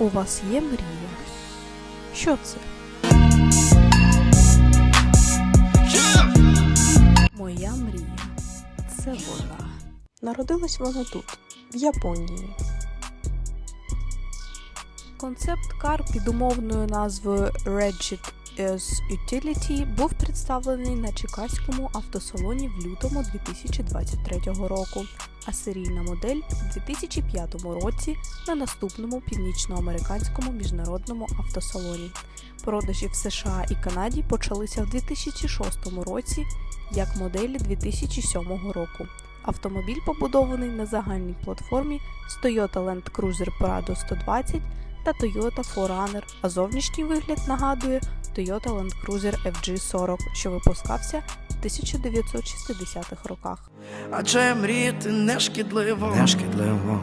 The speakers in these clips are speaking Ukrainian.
У вас є мрія? Що це? Моя мрія це вона. Народилась вона тут, в Японії. Концепт кар під умовною назвою Regit as Utility був представлений на Чикаському автосалоні в лютому 2023 року, а серійна модель в 2005 році на наступному північноамериканському міжнародному автосалоні. Продажі в США і Канаді почалися в 2006 році як моделі 2007 року. Автомобіль побудований на загальній платформі з Toyota Land Cruiser Prado 120 та Toyota 4Runner, а зовнішній вигляд нагадує Toyota Land Cruiser FG40, що випускався в 1960-х роках. Адже мріяти не шкідливо, Не шкідливо,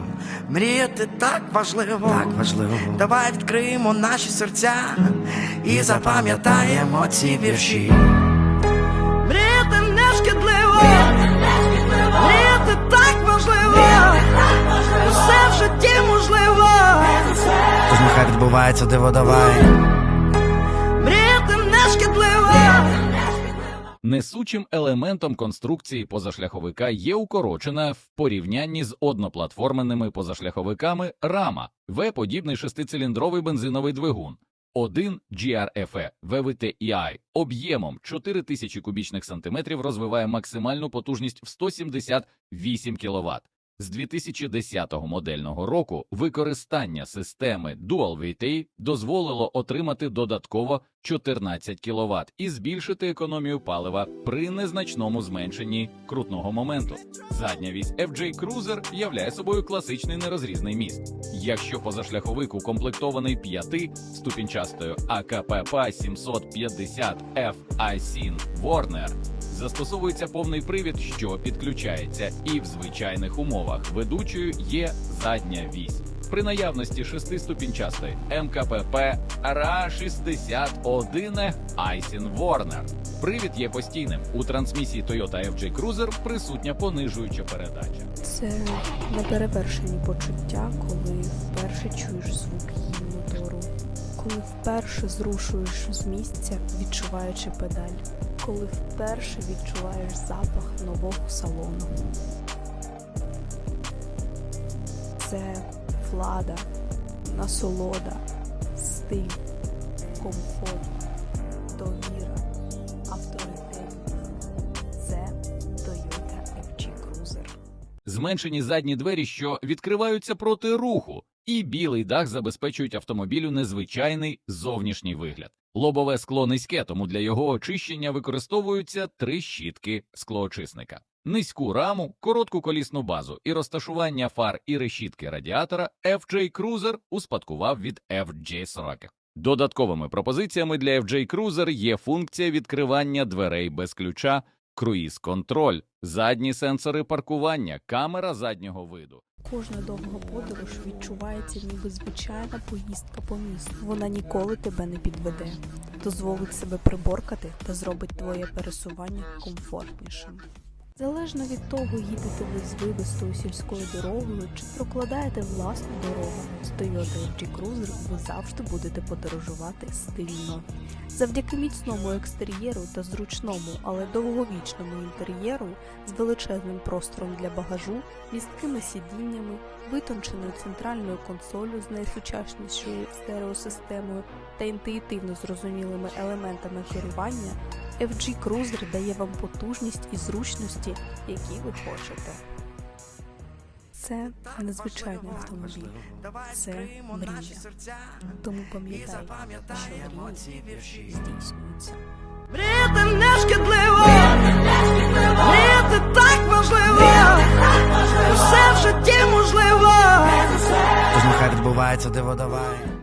мріяти так важливо. так важливо. Давай відкриємо наші серця і запам'ятаємо ці вірші. Мріяти не шкідливо, мріяти так важливо, усе в житті можливо. Тож нехай відбувається диво Несучим елементом конструкції позашляховика є укорочена в порівнянні з одноплатформенними позашляховиками рама В-подібний шестициліндровий бензиновий двигун. Один GRFE VVTEI об'ємом 4000 кубічних сантиметрів розвиває максимальну потужність в 178 кВт. З 2010 модельного року використання системи Dual VT дозволило отримати додатково 14 кВт і збільшити економію палива при незначному зменшенні крутного моменту. Задня вісь FJ Cruiser являє собою класичний нерозрізний міст. Якщо позашляховик укомплектований 5 ступінчастою АКПП 750 F Aisin Warner, застосовується повний привід, що підключається, і в звичайних умовах ведучою є задня вісь. При наявності шестиступінчастої МКПП РА 61 Aisin Warner. Привід є постійним. У трансмісії Toyota FJ Cruiser присутня понижуюча передача. Це неперевершені почуття, коли вперше чуєш звук її мотору, коли вперше зрушуєш з місця, відчуваючи педаль, коли вперше відчуваєш запах нового салону. Це влада, насолода, стиль, комфорт, довіра, авторитет. Це Toyota FG. Зменшені задні двері, що відкриваються проти руху, і білий дах забезпечують автомобілю незвичайний зовнішній вигляд. Лобове скло низьке, тому для його очищення використовуються три щітки склоочисника. Низьку раму, коротку колісну базу і розташування фар і решітки радіатора FJ Cruiser успадкував від FJ40. Додатковими пропозиціями для FJ Cruiser є функція відкривання дверей без ключа, круїз-контроль, задні сенсори паркування, камера заднього виду. Кожна довга подорож відчувається ніби звичайна поїздка по місту. Вона ніколи тебе не підведе, дозволить себе приборкати та зробить твоє пересування комфортнішим. Залежно від того, їдете ви звивистою сільською дорогою чи прокладаєте власну дорогу, з Toyota FG Cruiser ви завжди будете подорожувати стильно. Завдяки міцному екстер'єру та зручному, але довговічному інтер'єру з величезним простором для багажу, місткими сидіннями, витонченою центральною консолью з найсучаснішою стереосистемою та інтуїтивно зрозумілими елементами керування, FG Cruiser дає вам потужність і зручності, які ви хочете. Це незвичайний автомобіль. Це мрія. Тому пам'ятай, що мрії здійснюються. Мріяти не шкідливо, мріяти так важливо, все в житті можливо. Тож нехай відбувається диво давай.